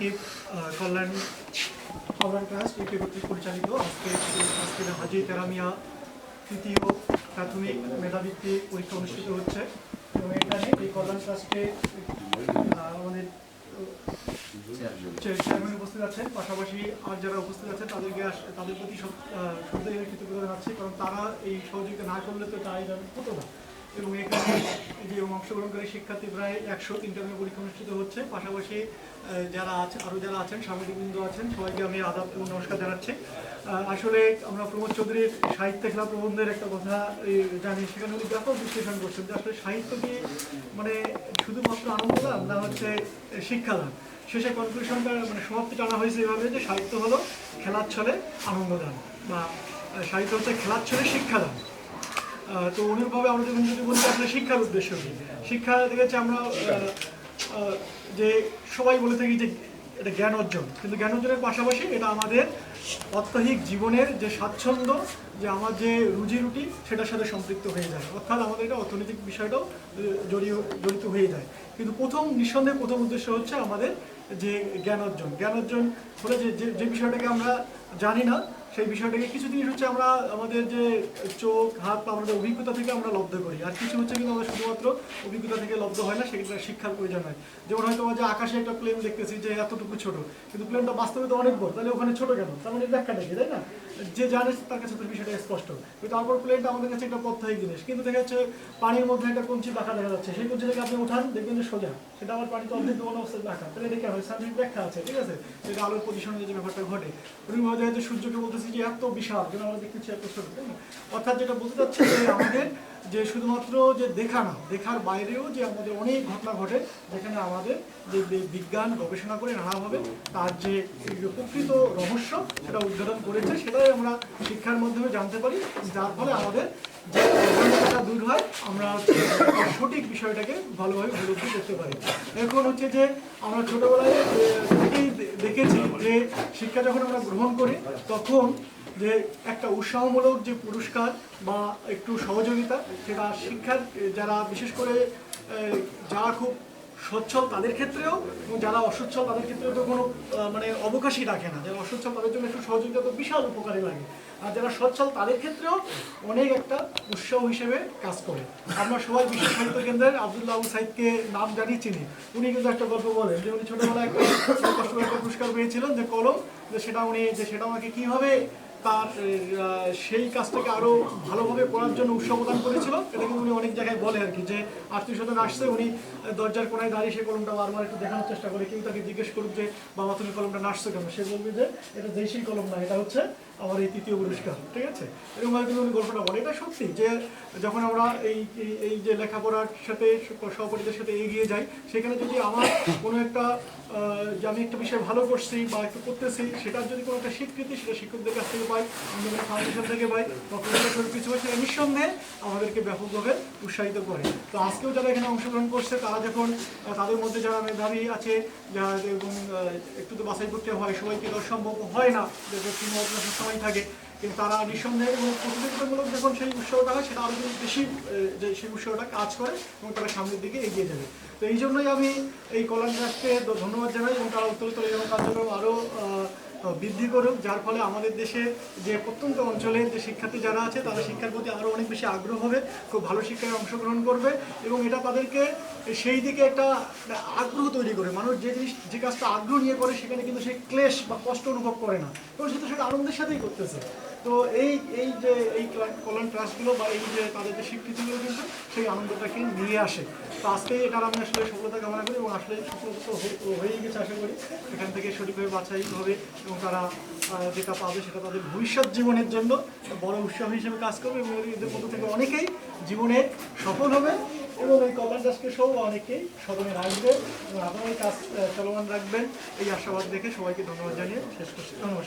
সাকিব কল্যাণ কল্যাণ trust এটি কর্তৃক পরিচালিত। আজকে আজকে হাজি তেরামিয়া তৃতীয় প্রাথমিক মেধাবৃত্তি পরীক্ষা অনুষ্ঠিত হচ্ছে। এবং এখানে এই কল্যাণ ট্রাস্টে আমাদের চেয়ারম্যান উপস্থিত আছেন। পাশাপাশি আর যারা উপস্থিত আছেন, তাদেরকে তাদের প্রতি সব- শ্রদ্ধা কৃতজ্ঞতা জানাচ্ছি। কারণ তারা এই সহযোগিতা না করলে তো আয়োজন হতো না এবং এখানে যে অংশগ্রহণকারী শিক্ষার্থী প্রায় একশো নিয়ে পরীক্ষা অনুষ্ঠিত হচ্ছে। পাশাপাশি যারা আছে আরও যারা আছেন, সাংবাদিকবৃন্দ আছেন, সবাইকে আমি আদাব এবং নমস্কার জানাচ্ছি। আসলে আমরা প্রমোদ চৌধুরীর সাহিত্য খেলা প্রবন্ধের একটা কথা জানি, সেখানে উনি ব্যাপক বিশ্লেষণ করছেন যে আসলে সাহিত্য কি মানে শুধুমাত্র আনন্দ লাভ না হচ্ছে শিক্ষাদান? শেষে কনক্লুশনটা মানে সমাপ্তি টানা হয়েছে এভাবে যে সাহিত্য হলো খেলার ছলে আনন্দদান বা সাহিত্য হচ্ছে খেলার ছলে শিক্ষাদান। তো অনুরূপভাবে যখন যদি বলি আসলে শিক্ষার উদ্দেশ্য কি? শিক্ষা দেখেছি আমরা যে সবাই বলে থাকি যে এটা জ্ঞান অর্জন। কিন্তু জ্ঞান অর্জনের পাশাপাশি এটা আমাদের অত্যাহিক জীবনের যে স্বাচ্ছন্দ্য, যে আমার যে রুজি রুটি সেটার সাথে সম্পৃক্ত হয়ে যায়। অর্থাৎ আমাদের এটা অর্থনৈতিক বিষয়টাও জড়িয়ে, জড়িত হয়ে যায়। কিন্তু প্রথম নিঃসন্দেহে প্রথম উদ্দেশ্য হচ্ছে আমাদের যে জ্ঞান অর্জন। জ্ঞান অর্জন হলে যে- যে বিষয়টাকে আমরা জানি না সেই বিষয়টাকে কিছু জিনিস হচ্ছে আমরা আমাদের যে চোখ, হাত পা আমাদের অভিজ্ঞতা থেকে আমরা লব্ধ করি। আর কিছু হচ্ছে কিন্তু আমরা শুধুমাত্র অভিজ্ঞতা থেকে লব্ধ হয় না সেক্ষেত্রে শিক্ষার প্রয়োজন হয়। যেমন হয়তো যে আকাশে একটা প্লেন দেখতেছি যে এতটুকু ছোট, কিন্তু প্লেনটা বাস্তবে তো অনেক বড়, তাহলে ওখানে ছোট কেন? তার মানে ব্যাখ্যাটা কি, তাই না? যে জানে তার কাছে তো বিষয়টা স্পষ্ট। কিন্তু তারপর প্লেনটা আমাদের কাছে একটা প্রত্যাহিক জিনিস। কিন্তু দেখা যাচ্ছে পানির মধ্যে একটা কঞ্চি পাখা দেখা যাচ্ছে। সেই কঞ্চিটাকে আপনি উঠান, দেখবেন যে সোজা। সেটা আমার পানিতে অর্ধেক দোকান অবস্থায় রাখা তাহলে এটা কেন সামনে ব্যাখ্যা আছে, ঠিক আছে? সেটা আলোর পজিশনে যে ব্যাপারটা ঘটে। ওরকমভাবে দেখা যাচ্ছে সূর্যকে বলতেছি যে এত বিশাল যেন আমরা দেখতেছি এত ছোট তাই না? অর্থাৎ যেটা বলতে চাচ্ছি যে আমাদের যে শুধুমাত্র যে দেখা না, দেখার বাইরেও যে আমাদের অনেক ঘটনা ঘটে, যেখানে আমাদের যে বিজ্ঞান গবেষণা করে নানাভাবে তার যে প্রকৃত রহস্য সেটা উদ্ঘাটন করেছে, সেটাই আমরা শিক্ষার মাধ্যমে জানতে পারি। যার ফলে আমাদের যে আমরা সঠিক বিষয়টাকে ভালোভাবে উপলব্ধি করতে পারি। এখন হচ্ছে যে আমরা ছোটবেলায় দেখেছি যে শিক্ষা যখন আমরা গ্রহণ করি, তখন যে একটা উৎসাহমূলক যে পুরস্কার বা একটু সহযোগিতা, সেটা শিক্ষার, যারা বিশেষ করে যারা খুব সচ্ছল তাদের ক্ষেত্রেও এবং যারা অসচ্ছল তাদের ক্ষেত্রেও তো কোনো মানে অবকাশই রাখে না। যারা অসচ্ছল তাদের জন্য একটু সহযোগিতা তো বিশাল উপকারী লাগে। আর যারা সচ্ছল, তাদের ক্ষেত্রেও অনেক একটা উৎসাহ হিসেবে কাজ করে। আমরা সবাই বিশ্ব সাহিত্য কেন্দ্রের আবদুল্লাহ আবু সাইদকে নাম জানি, চিনি। উনি কিন্তু একটা গল্প বলেন যে উনি ছোটবেলায় একটা একটা পুরস্কার পেয়েছিলেন যে কলম, যে সেটা উনি যে সেটা আমাকে কীভাবে তার সেই কাজটাকে আরও ভালোভাবে করার জন্য উৎসাহ প্রদান করেছিল। এটা উনি অনেক জায়গায় বলে আর কি, যে আত্মীয় স্বজন আসছে, উনি দরজার কোনায় দাঁড়িয়ে সেই কলমটা বারবার একটু দেখানোর চেষ্টা করে কিন্তু তাকে জিজ্ঞেস করুক যে, বাবা, তুমি কলমটা নাচছো কেন? সে বলবে যে, এটা দেশি কলম না, এটা হচ্ছে আমার এই তৃতীয় পুরস্কার। ঠিক আছে? এরকম ভাবে কিন্তু উনি গল্পটা বলে। এটা সত্যি যে, যখন আমরা এই, এই- এই যে লেখাপড়ার সাথে, সহপাঠীদের সাথে এগিয়ে যাই, সেখানে যদি আমার কোনো একটা যে আমি একটা বিষয় ভালো করছি বা একটু করতেছি, সেটার যদি কোনো একটা স্বীকৃতি সেটা শিক্ষকদের কাছ থেকে পাই আমাদের ফাউন্ডেশন থেকে পাই বা কিছু সেটা নিঃসন্দেহে আমাদেরকে ব্যাপকভাবে উৎসাহিত করে। তো আজকেও যারা এখানে অংশগ্রহণ করছে, তারা যখন তাদের মধ্যে যারা মেধাবী আছে, যারা এবং একটু তো বাছাই করতে হয়, সবাইকে দেওয়া সম্ভব হয় না যে সময় থাকে, কিন্তু তারা নিঃসন্দেহে এবং প্রতিযোগিতামূলক যখন সেই উৎসবটা হয়, সেটা আরও কিন্তু বেশি সেই উৎসবটা কাজ করে, এবং তারা সামনের দিকে এগিয়ে যাবে। তো এই জন্যই আমি এই কল্যাণ ট্রাস্টকে ধন্যবাদ জানাই, এবং তারা উত্তরোত্তর এরকম কার্যক্রম আরও বৃদ্ধি করুক, যার ফলে আমাদের দেশে যে প্রত্যন্ত অঞ্চলের যে শিক্ষার্থী যারা আছে, তাদের শিক্ষার প্রতি আরও অনেক বেশি আগ্রহ হবে, খুব ভালো শিক্ষায় অংশগ্রহণ করবে এবং এটা তাদেরকে সেই দিকে একটা আগ্রহ তৈরি করে মানুষ যে জিনিস, যে কাজটা আগ্রহ নিয়ে করে, সেখানে কিন্তু সে ক্লেশ বা কষ্ট অনুভব করে না। এবং সেটা সেটা আনন্দের সাথেই করতেছে। তো এই এই যে, এই কল্যাণ- ট্রাস্টগুলো বা এই যে তাদের যে স্বীকৃতিগুলো কিন্তু সেই আনন্দটাকে নিয়ে আসে। তো আজকে এটার আমি আসলে সফলতা কামনা করি এবং আসলে সফলতা হয়ে- হয়েই গেছে আশা করি। এখান থেকে সঠিকভাবে বাছাই হবে এবং তারা যেটা পাবে সেটা তাদের ভবিষ্যৎ জীবনের জন্য বড় উৎসাহ হিসেবে কাজ করবে এবং এদের মধ্যে থেকে অনেকেই জীবনে সফল হবে এবং এই কল্যাণ দাসকে সহ অনেকেই স্মরণে রাখবে এবং আপনারা এই কাজ চলমান রাখবেন। এই আশাবাদ দেখে সবাইকে ধন্যবাদ জানিয়ে শেষ করছি। ধন্যবাদ